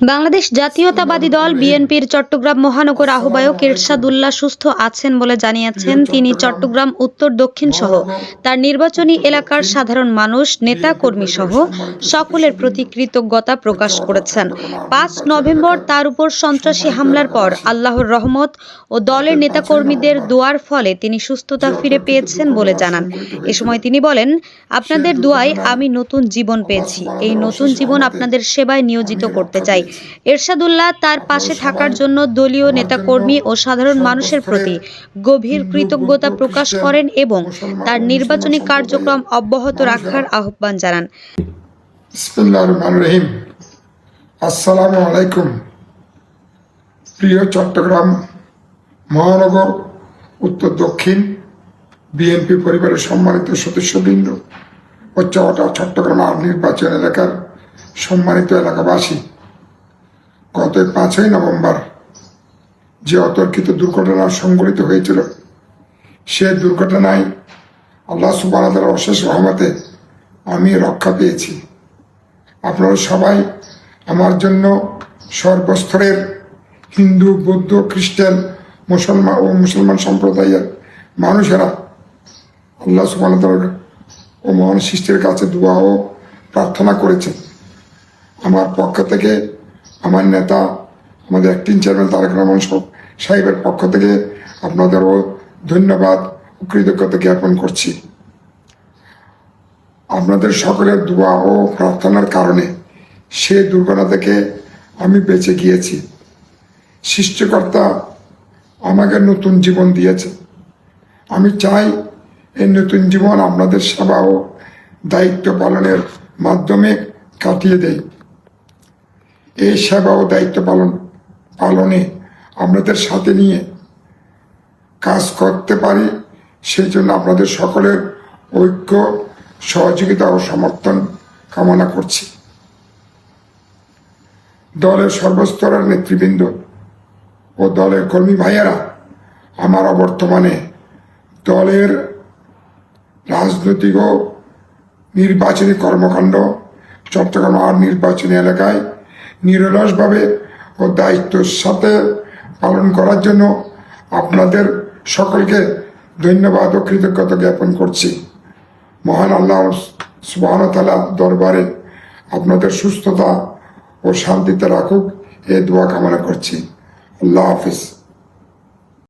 বাংলাদেশ জাতীয়তাবাদী দল বিএনপির চট্টগ্রাম মহানগর আহ্বায়ক এরশাদুল্লাহ সুস্থ আছেন বলে জানিয়েছেন তিনি চট্টগ্রাম, উত্তর, দক্ষিণ সহ তার নির্বাচনী এলাকার সাধারণ মানুষ, নেতা, কর্মী সহ সকলের প্রতি কৃতজ্ঞতা প্রকাশ করেছেন। পাঁচ নভেম্বর তার উপর সন্ত্রাসী হামলার পর আল্লাহর রহমত ও দলের নেতাকর্মীদের দোয়ার ফলে তিনি সুস্থতা ফিরে পেয়েছেন বলে জানান। এ সময় তিনি বলেন, আপনাদের দোয়ায় আমি নতুন জীবন পেয়েছি। এই নতুন জীবন আপনাদের সেবায় নিয়োজিত করতে চাই। এরশাদুল্লাহ তার পাশে থাকার জন্য দলীয় নেতাকর্মী ও সাধারণ মানুষের প্রতি গভীর কৃতজ্ঞতা প্রকাশ করেন এবং তার নির্বাচনী কার্যক্রম অব্যাহত রাখার আহ্বান জানান। আসসালামু আলাইকুম। প্রিয় চট্টগ্রাম মহানগর, উত্তর দক্ষিণ, বিএনপি পরিবারের সম্মানিত সদস্যবৃন্দ ও চট্টগ্রাম নির্বাচন এলাকার সম্মানিত এলাকাবাসী। গত পাঁচই নভেম্বর যে অতর্কিত দুর্ঘটনা সংঘটিত হয়েছিল, সে দুর্ঘটনায় আল্লাহ সুবাহ অশেষ রহমতে আমি রক্ষা পেয়েছি। আপনারা সবাই আমার জন্য সর্বস্তরের হিন্দু, বৌদ্ধ, খ্রিস্টান, মুসলমান ও মুসলমান সম্প্রদায়ের মানুষেরা আল্লাহ সুবাহ ও মহান সৃষ্টির কাছে দোয়া ও প্রার্থনা করেছেন। আমার পক্ষ থেকে আমার নেতা, আমাদের অ্যাক্টিং চেয়ারম্যান তারেক রহমান সাহ- সাহেবের পক্ষ থেকে আপনাদেরও ধন্যবাদ ও কৃতজ্ঞতা জ্ঞাপন করছি। আপনাদের সকলের দোয়া ও প্রার্থনার কারণে সে দুর্ঘটনা থেকে আমি বেঁচে গিয়েছি। সৃষ্টিকর্তা আমাকে নতুন জীবন দিয়েছে। আমি চাই এই নতুন জীবন আপনাদের সেবা ও দায়িত্ব পালনের মাধ্যমে কাটিয়ে দেই। এই সেবা ও দায়িত্ব পালন, পালনে আপনাদের সাথে নিয়ে কাজ করতে পারি। সেই জন্য আপনাদের সকলের ঐক্য, সহযোগিতা ও সমর্থন কামনা করছি। দলের সর্বস্তরের নেতৃবৃন্দ ও দলের কর্মী ভাইয়েরা, আমার বর্তমানে দলের রাজনৈতিক ও নির্বাচনী কর্মকাণ্ড, চট্টগ্রাম আর নির্বাচনী এলাকায় নিরলসভাবে ও দায়িত্বের সাথে পালন করার জন্য আপনাদের সকলকে ধন্যবাদ ও কৃতজ্ঞতা জ্ঞাপন করছি। মহান আল্লাহ সুবাহতালা দরবারে আপনাদের সুস্থতা ও শান্তিতে রাখুক, এ দোয়া কামনা করছি। আল্লাহ হাফিজ।